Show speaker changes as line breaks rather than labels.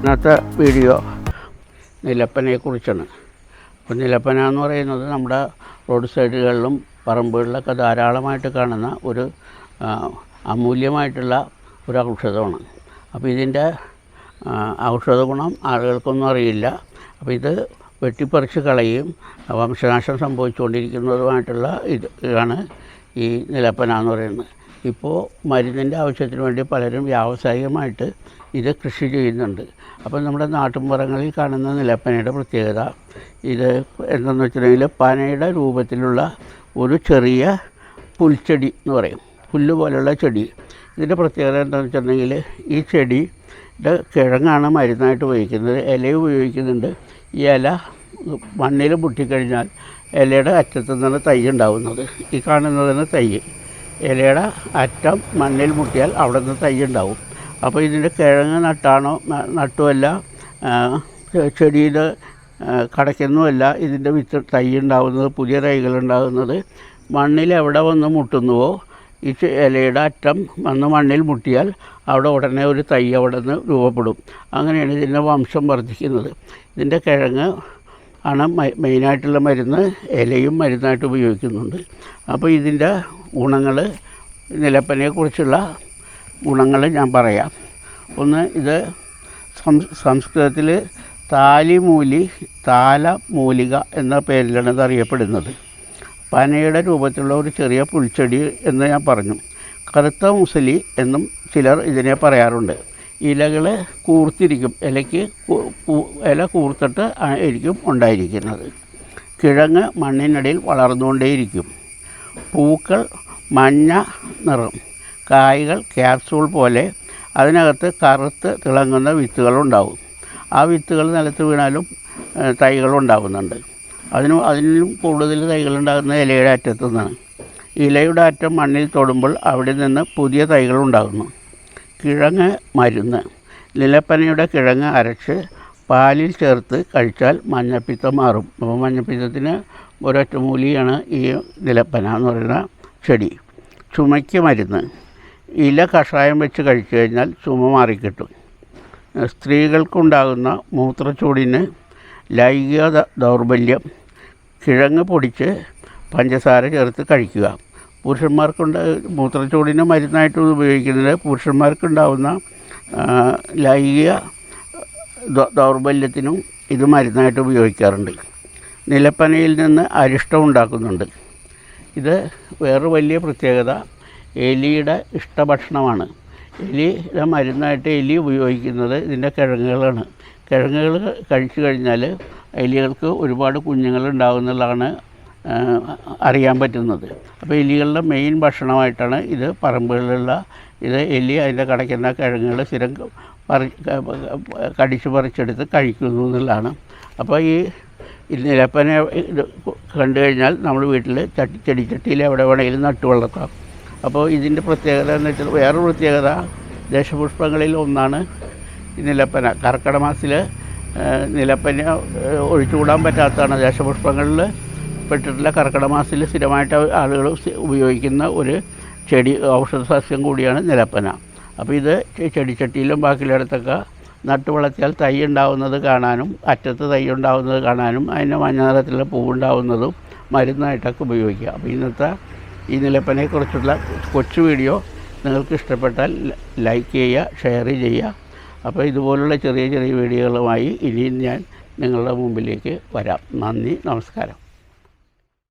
ഇന്നത്തെ വീഡിയോ നിലപ്പനെ കുറിച്ചാണ് അപ്പോൾ നിലപ്പന എന്ന് പറയുന്നത് നമ്മുടെ റോഡ് സൈഡുകളിലും പറമ്പുകളിലൊക്കെ ധാരാളമായിട്ട് കാണുന്ന ഒരു അമൂല്യമായിട്ടുള്ള ഒരു ഔഷധമാണ്. അപ്പോൾ ഇതിന്റെ ഔഷധ ഗുണം ആളുകൾക്കൊന്നും അറിയില്ല. അപ്പോൾ ഇത് വെട്ടിപ്പറിച്ച് കളയും വംശനാശം സംഭവിച്ചുകൊണ്ടിരിക്കുന്നതുമായിട്ടുള്ള ഇത് ഇതാണ് ഈ നിലപ്പന എന്ന് പറയുന്നത്. ഇപ്പോൾ മരുന്നിന്റെ ആവശ്യത്തിന് വേണ്ടി പലരും വ്യാവസായികമായിട്ട് ഇത് കൃഷി ചെയ്യുന്നുണ്ട്. അപ്പോൾ നമ്മുടെ നാട്ടുമ്പുറങ്ങളിൽ കാണുന്ന നിലപ്പനയുടെ പ്രത്യേകത ഇത് എന്തെന്ന് വെച്ചിട്ടുണ്ടെങ്കിൽ പനയുടെ രൂപത്തിലുള്ള ഒരു ചെറിയ പുൽച്ചെടി എന്ന് പറയും. പുല്ല് പോലെയുള്ള ചെടി. ഇതിന്റെ പ്രത്യേകത എന്താണെന്ന് വെച്ചിട്ടുണ്ടെങ്കിൽ ഈ ചെടിയുടെ കിഴങ്ങാണ് മരുന്നായിട്ട് ഉപയോഗിക്കുന്നത്. ഇല ഉപയോഗിക്കുന്നുണ്ട്. ഈ ഇല മണ്ണിൽ പൊട്ടിക്കഴിഞ്ഞാൽ ഇലയുടെ അറ്റത്തു നിന്നാണ് തൈ ഉണ്ടാവുന്നത്. ഈ കാണുന്നതാണ് തൈ. ഇലയുടെ അറ്റം മണ്ണിൽ മുട്ടിയാൽ അവിടെ നിന്ന് തൈ ഉണ്ടാവും അപ്പോൾ ഇതിന്റെ കിഴങ്ങ് നട്ടാണോ നട്ടുമല്ല ചെടിയിൽ കടയ്ക്കുന്നുമല്ല ഇതിന്റെ വിത്ത് തൈ ഉണ്ടാവുന്നത് പുതിയ തൈകൾ ഉണ്ടാകുന്നത്. മണ്ണിൽ എവിടെ വന്ന് മുട്ടുന്നുവോ ഈ ഇലയുടെ അറ്റം വന്ന് മണ്ണിൽ മുട്ടിയാൽ അവിടെ ഉടനെ ഒരു തൈ അവിടെ നിന്ന് രൂപപ്പെടും. അങ്ങനെയാണ് ഇതിന്റെ വംശം വർദ്ധിക്കുന്നത്. ഇതിന്റെ കിഴങ്ങ് ആണ് മെയിനായിട്ടുള്ള മരുന്ന് ഇലയും മരുന്നായിട്ട് ഉപയോഗിക്കുന്നുണ്ട്. അപ്പോൾ ഇതിന്റെ ഗുണങ്ങൾ നിലപ്പനെക്കുറിച്ചുള്ള ഗുണങ്ങൾ ഞാൻ പറയാം. ഒന്ന് ഇത് സംസ്കൃതത്തിൽ താലിമൂലി താലമൂലിക എന്ന പേരിലാണ് ഇത് അറിയപ്പെടുന്നത്. പനയുടെ രൂപത്തിലുള്ള ഒരു ചെറിയ പുൽച്ചെടി എന്ന് ഞാൻ പറഞ്ഞു. കറുത്ത മുസലി എന്നും ചിലർ ഇതിനെ പറയാറുണ്ട്. ഇലകൾ കൂർത്തിരിക്കും ഇലയ്ക്ക് ഇല കൂർത്തിട്ട് ആയിരിക്കും ഉണ്ടായിരിക്കുന്നത്. കിഴങ്ങ് മണ്ണിനടിയിൽ വളർന്നുകൊണ്ടേയിരിക്കും. പൂക്കൾ മഞ്ഞ നിറം കായ്കൾ ക്യാപ്സൂൾ പോലെ അതിനകത്ത് കറുത്ത് തിളങ്ങുന്ന വിത്തുകളുണ്ടാവും ആ വിത്തുകൾ നിലത്ത് വീണാലും തൈകളുണ്ടാവുന്നുണ്ട് അതിനും അതിനും കൂടുതൽ തൈകളുണ്ടാകുന്ന ഇലയുടെ അറ്റത്തു നിന്നാണ്. ഇലയുടെ അറ്റം മണ്ണിൽ തൊടുമ്പോൾ അവിടെ നിന്ന് പുതിയ തൈകളുണ്ടാകുന്നു കിഴങ്ങ് മരുന്ന്. നിലപ്പനയുടെ കിഴങ്ങ് അരച്ച് പാലിൽ ചേർത്ത് കഴിച്ചാൽ മഞ്ഞപ്പിത്തം മാറും. അപ്പോൾ മഞ്ഞപ്പിത്തത്തിന് ഒരൊറ്റമൂലിയാണ് ഈ നിലപ്പന എന്ന് പറയുന്ന ചെടി. ചുമയ്ക്ക് മരുന്ന്. ഇല കഷായം വെച്ച് കഴിച്ചു കഴിഞ്ഞാൽ ചുമ മാറിക്കിട്ടും. സ്ത്രീകൾക്കുണ്ടാകുന്ന മൂത്രച്ചൂടിന് ലൈംഗിക ദൗർബല്യം. കിഴങ്ങ് പൊടിച്ച് പഞ്ചസാര ചേർത്ത് കഴിക്കുക. പുരുഷന്മാർക്കുണ്ട് മൂത്രച്ചൂടിന് മരുന്നായിട്ട് ഉപയോഗിക്കുന്നത് പുരുഷന്മാർക്കുണ്ടാകുന്ന ആ, ലൈംഗിക ദൗർബല്യത്തിനും ഇത് മരുന്നായിട്ട് ഉപയോഗിക്കാറുണ്ട്. നിലപ്പനയിൽ നിന്ന് അരിഷ്ടം ഉണ്ടാക്കുന്നുണ്ട്. ഇത് വേറെ വലിയ പ്രത്യേകത എലിയുടെ ഇഷ്ടഭക്ഷണമാണ്. എലിയുടെ മരുന്നായിട്ട് എലി ഉപയോഗിക്കുന്നത് ഇതിന്റെ കിഴങ്ങുകളാണ്. കിഴങ്ങുകൾ കഴിച്ചു കഴിഞ്ഞാൽ എലികൾക്ക് ഒരുപാട് കുഞ്ഞുങ്ങൾ ഉണ്ടാകുന്നതാണ് അറിയാൻ പറ്റുന്നത്. അപ്പോൾ എലികളുടെ മെയിൻ ഭക്ഷണമായിട്ടാണ് ഇത് പറമ്പുകളിലുള്ള ഇത് എലി അതിന്റെ കിടക്കുന്ന കിഴങ്ങുകൾ സ്ഥിരം പറി കടിച്ചു പറിച്ചെടുത്ത് കഴിക്കുന്നു എന്നുള്ളതാണ്. അപ്പോൾ ഈ നിലപ്പന കണ്ടു കഴിഞ്ഞാൽ നമ്മൾ വീട്ടിൽ ചട്ടി ചെടിച്ചട്ടിയിൽ എവിടെ വേണമെങ്കിലും നട്ടു വളർത്താം. അപ്പോൾ ഇതിന്റെ പ്രത്യേകത എന്ന് വെച്ചാൽ വേറൊരു പ്രത്യേകത ദേശപുഷ്പങ്ങളിൽ ഒന്നാണ് നിലപ്പന. കർക്കിടക മാസത്തിൽ നിലപ്പന ഒഴിച്ചുകൂടാൻ പറ്റാത്തതാണ്. ദേശപുഷ്പങ്ങളിൽ പെട്ടിട്ടുള്ള കർക്കിടക മാസത്തിൽ സ്ഥിരമായിട്ട് ആളുകൾ ഉപയോഗിക്കുന്ന ഒരു ചെടി ഔഷധ സസ്യം കൂടിയാണ് നിലപ്പന. അപ്പോൾ ഇത് ചെടിച്ചട്ടിയിലും ബാക്കിയുള്ളിടത്തൊക്കെ നട്ടു വളർത്തിയാൽ തൈ ഉണ്ടാവുന്നത് കാണാനും അറ്റത്ത് തൈ ഉണ്ടാവുന്നത് കാണാനും അതിന്റെ മഞ്ഞ നിറത്തിലുള്ള പൂവുണ്ടാവുന്നതും മരുന്നായിട്ടൊക്കെ ഉപയോഗിക്കുക. അപ്പോൾ ഇന്നത്തെ ഈ നിലപ്പനെക്കുറിച്ചുള്ള കൊച്ചു വീഡിയോ നിങ്ങൾക്ക് ഇഷ്ടപ്പെട്ടാൽ ലൈക്ക് ചെയ്യുക ഷെയർ ചെയ്യുക. അപ്പോൾ ഇതുപോലുള്ള ചെറിയ ചെറിയ വീഡിയോകളുമായി ഇനിയും ഞാൻ നിങ്ങളുടെ മുമ്പിലേക്ക് വരാം. നന്ദി നമസ്കാരം.